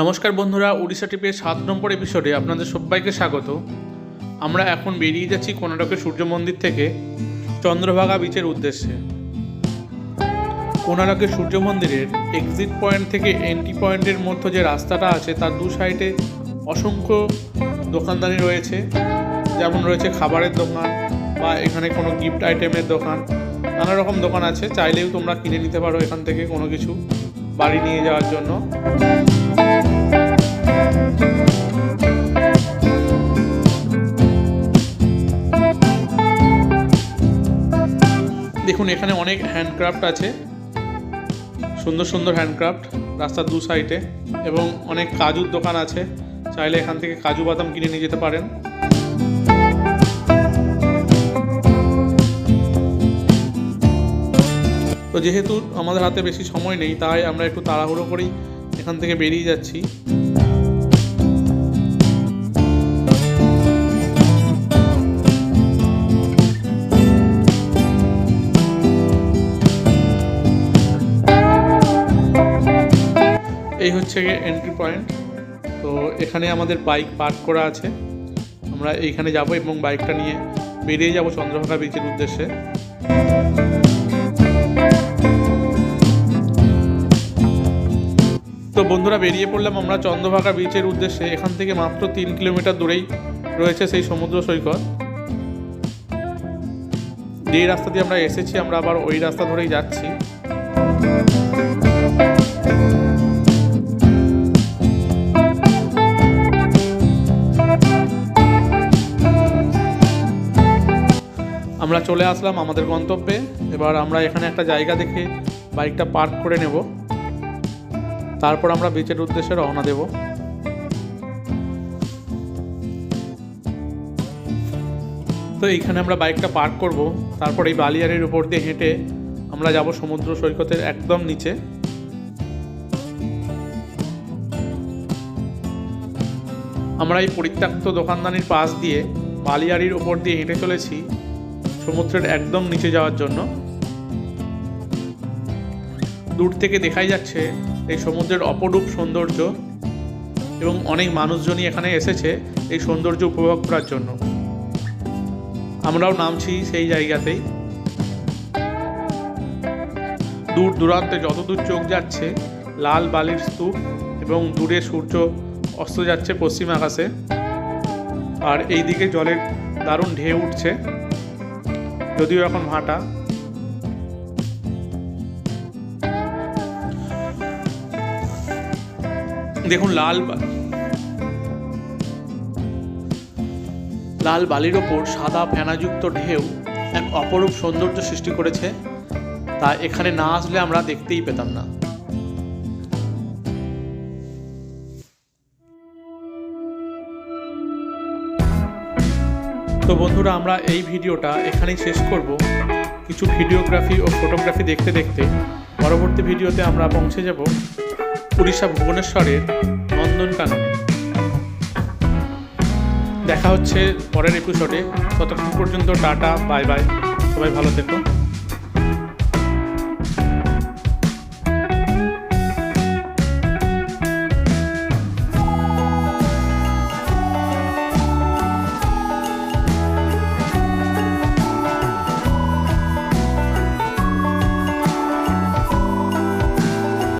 নমস্কার বন্ধুরা, উড়িষ্যা টিপের সাত নম্বর এপিসোডে আপনাদের সবাইকে স্বাগত। আমরা এখন বেরিয়ে যাচ্ছি কর্ণাটকের সূর্য মন্দির থেকে চন্দ্রভাগা বিচের উদ্দেশ্যে। কোনারকের সূর্য মন্দিরের এক্সিট পয়েন্ট থেকে এন্ট্রি পয়েন্টের মধ্যে যে রাস্তাটা আছে, তার দু সাইডে অসংখ্য দোকানদানি রয়েছে। যেমন রয়েছে খাবারের দোকান বা এখানে কোনো গিফট আইটেমের দোকান। নানা রকম দোকান আছে, চাইলেও তোমরা কিনে নিতে পারো এখান থেকে কোনো কিছু বাড়ি নিয়ে যাওয়ার জন্য। দেখুন, এখানে অনেক হ্যান্ডক্রাফট আছে। সুন্দর সুন্দর হ্যান্ডক্রাফট রাস্তার দু সাইডে এবং অনেক কাজুর দোকান আছে। চাইলে এখান থেকে কাজু বাদাম কিনে নিয়ে যেতে পারেন। তো যেহেতু আমাদের হাতে বেশি সময় নেই, তাই আমরা একটু তাড়াহুড়ো করেই এখান থেকে বেরিয়ে যাচ্ছি। এই হচ্ছে এন্ট্রি পয়েন্ট তো এখানে আমাদের বাইক পার্ক করা আছে। আমরা এইখানে যাব এবং বাইকটা নিয়ে বেরিয়ে যাব চন্দ্রভাগা বিচের উদ্দেশ্যে। তো বন্ধুরা, বেরিয়ে পড়লাম আমরা চন্দ্রভাগা বিচের উদ্দেশ্যে। এখান থেকে মাত্র তিন কিলোমিটার দূরেই রয়েছে সেই সমুদ্র সৈকত। যে রাস্তা দিয়ে আমরা এসেছি, আমরা আবার ওই রাস্তা ধরেই যাচ্ছি। আমরা চলে আসলাম আমাদের গন্তব্যে। এবার আমরা এখানে একটা জায়গা দেখে বাইকটা পার্ক করে নেব। তারপর আমরা বিচের উদ্দেশ্যে রওনা দেব। তো এইখানে আমরা বাইকটা পার্ক করব। তারপর এই বালিয়ারির উপর দিয়ে হেঁটে আমরা যাব সমুদ্র সৈকতের একদম নিচে। আমরা এই পরিত্যক্ত দোকানদানির পাশ দিয়ে বালিয়ারির উপর দিয়ে হেঁটে চলেছি। সমুদ্রের একদম নিচে যাওয়ার জন্য। দূর থেকে দেখাই যাচ্ছে এই সমুদ্রের অপরূপ সৌন্দর্য এবং অনেক মানুষজনই এখানে এসেছে এই সৌন্দর্য উপভোগ করার জন্য। আমরাও নামছি সেই জায়গাতেই। দূর দূরান্তে যতদূর চোখ যাচ্ছে, লাল বালির স্তূপ এবং দূরে সূর্য অস্ত যাচ্ছে পশ্চিম আকাশে। আর এই দিকে জলের দারুণ ঢেউ উঠছে। যদিও এখন ভাটা। দেখুন, লাল লাল বালির ওপর সাদা ফেনাযুক্ত ঢেউ এক অপরূপ সৌন্দর্য সৃষ্টি করেছে, তা এখানে না আসলে আমরা দেখতেই পেতাম না। তো বন্ধুরা, আমরা এই ভিডিওটা এখানেই শেষ করব। কিছু ভিডিওগ্রাফি ও ফটোগ্রাফি দেখতে দেখতে পরবর্তী ভিডিওতে আমরা পৌঁছে যাব উড়িষ্যা ভুবনেশ্বরের নন্দনকাননে দেখা হচ্ছে পরের এপিসোডে ততক্ষণ পর্যন্ত টাটা, বাই বাই। সবাই ভালো থেকো।